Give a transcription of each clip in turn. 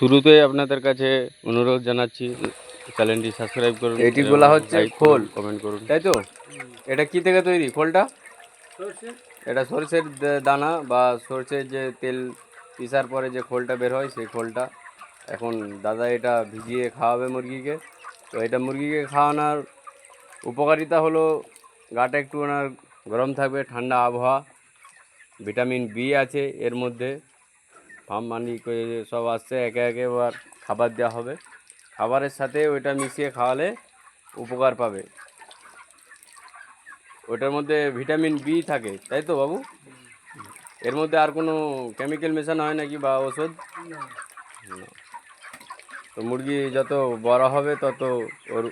শুরুতে আপনাদের কাছে অনুরোধ জানাচ্ছি চ্যানেলটি সাবস্ক্রাইব করুন এটি বলা হচ্ছে খোল। কমেন্ট করুন। তাই তো? এটা কি থেকে তৈরি খোলটা? এটা সরষের দানা বা সরষের যে তেল পিসার পরে যে খোলটা বের হয় সেই খোলটা এখন দাদা এটা ভিজিয়ে খাওয়াবে মুরগিকে। তো এটা মুরগিকে খাওয়ানোর উপকারিতা হলো গাটা একটু ওনার গরম থাকবে ঠান্ডা আবহাওয়া ভিটামিন বি আছে এর মধ্যে। ফার্ম মানি সব আসছে, একে একে এবার খাবার দেওয়া হবে। খাবারের সাথে ওইটা মিশিয়ে খাওয়ালে উপকার পাবে। ওটার মধ্যে ভিটামিন বি থাকে, তাই তো বাবু? এর মধ্যে আর কোনো কেমিক্যাল মেশানো হয় নাকি বা ওষুধ তো মুরগি যত বড় হবে, তত ওর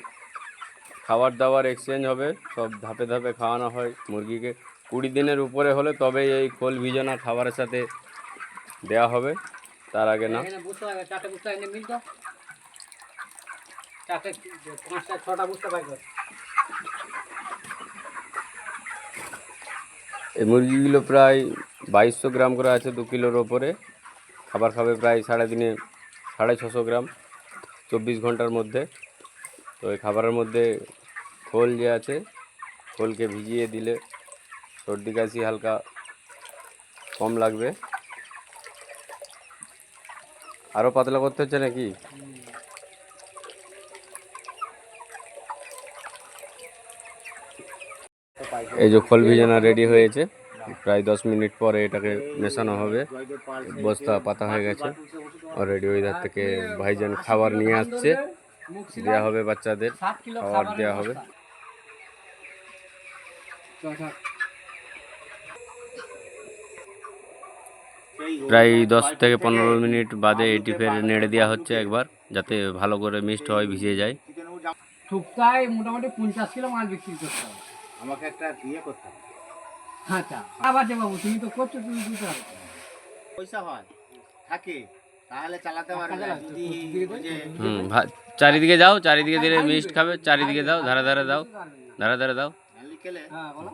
খাবার দাবার এক্সচেঞ্জ হবে, সব ধাপে ধাপে খাওয়ানো হয় মুরগিকে। কুড়ি দিনের উপরে হলে তবে এই খোল ভিজানো খাবারের সাথে দেওয়া হবে তার আগে না। এই মুরগিগুলো প্রায় বাইশশো গ্রাম করে আছে দু কিলোর ওপরে। খাবার খাবে প্রায় সাড়ে দিনে সাড়ে ছশো গ্রাম চব্বিশ ঘণ্টার মধ্যে। তো এই খাবারের মধ্যে খোল যে আছে খোলকে ভিজিয়ে দিলে সর্দি কাশি হালকা কম লাগবে। আরও পাতলা করতে হচ্ছে নাকি? এই যে খোল ভিজানো রেডি হয়েছে। প্রায় দশ মিনিট পরে এটাকে মেশানো হবে। বস্তা পাতা হয়ে গেছে। অলরেডি ওই ধার থেকে ভাইজান খাবার নিয়ে আসছে। দেওয়া হবে বাচ্চাদের, খাবার দেওয়া হবে। প্রায় দশ থেকে পনেরো মিনিট বাদে এটি ফের নেড়ে দেওয়া হচ্ছে একবার যাতে ভালো করে মিক্সড হয় ভিজে যায়। থুকতায় মোটামুটি পঞ্চাশ কিলো মাল বিক্রি করতে হবে। আমাকে একটা ইয়ে করতে হবে। আচ্ছা আবার যে বাবু তুমি তো করছ তুমি বুঝতে পারো পয়সা হয় থাকে তাহলে চালাতে পারবে। হুম ভা- চারিদিকে যাও চারিদিকে দিলে মিক্সড খাবে চারিদিকে দাও ধারে ধারে দাও ধারে ধারে দাও। হ্যাঁ বলো।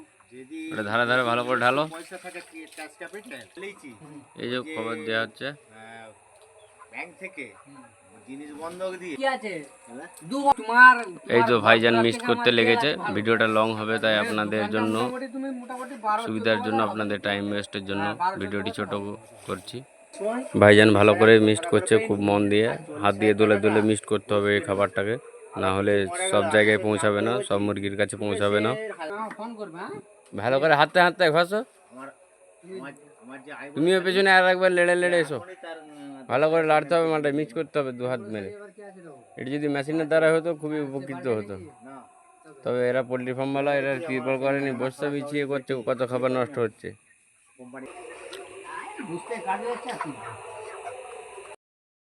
ওটা ধারে ধারে ভালো করে ঢালো। পয়সা থাকে কি চাষ ক্যাপিটাল লিচি। এই যে খবর দেওয়া হচ্ছে। ব্যাংক থেকে জিনিস বন্ধক দিয়ে। কি আছে? দু তোমার এই যে ভাইজান মিক্সড করতে লেগেছে। ভিডিওটা লং হবে তাই আপনাদের জন্য মোটামুটি তুমি মোটামুটি বারো সুবিধার জন্য আপনাদের টাইম ওয়েস্টের জন্য ভিডিওটি ছোট করছি। ভাইজান ভালো করে মিক্সড করছে খুব মন দিয়ে। হাত দিয়ে দোলে দোলে মিক্সড করতে হবে এই খাবারটাকে। না হলে সব জায়গায় পৌঁছাবে না সব মুরগির কাছে পৌঁছাবে না। ফোন করবে হ্যাঁ। ভালো করে হাতে হাতে ঘষো। আমার আমার আমার যে আই তুমিও পেছনে আর একবার লেড়ে লেড়ে এসো। ভালো করে লাড়তে হবে মালটা মিক্স করতে হবে দু হাত মেরে এটা যদি মেশিনের দ্বারা হতো খুবই উপকৃত হতো। তবে এরা পোলট্রি ফার্মওয়ালা এরা তিরপল করেনি বস্তা বিছিয়ে করছে কত খাবার নষ্ট হচ্ছে।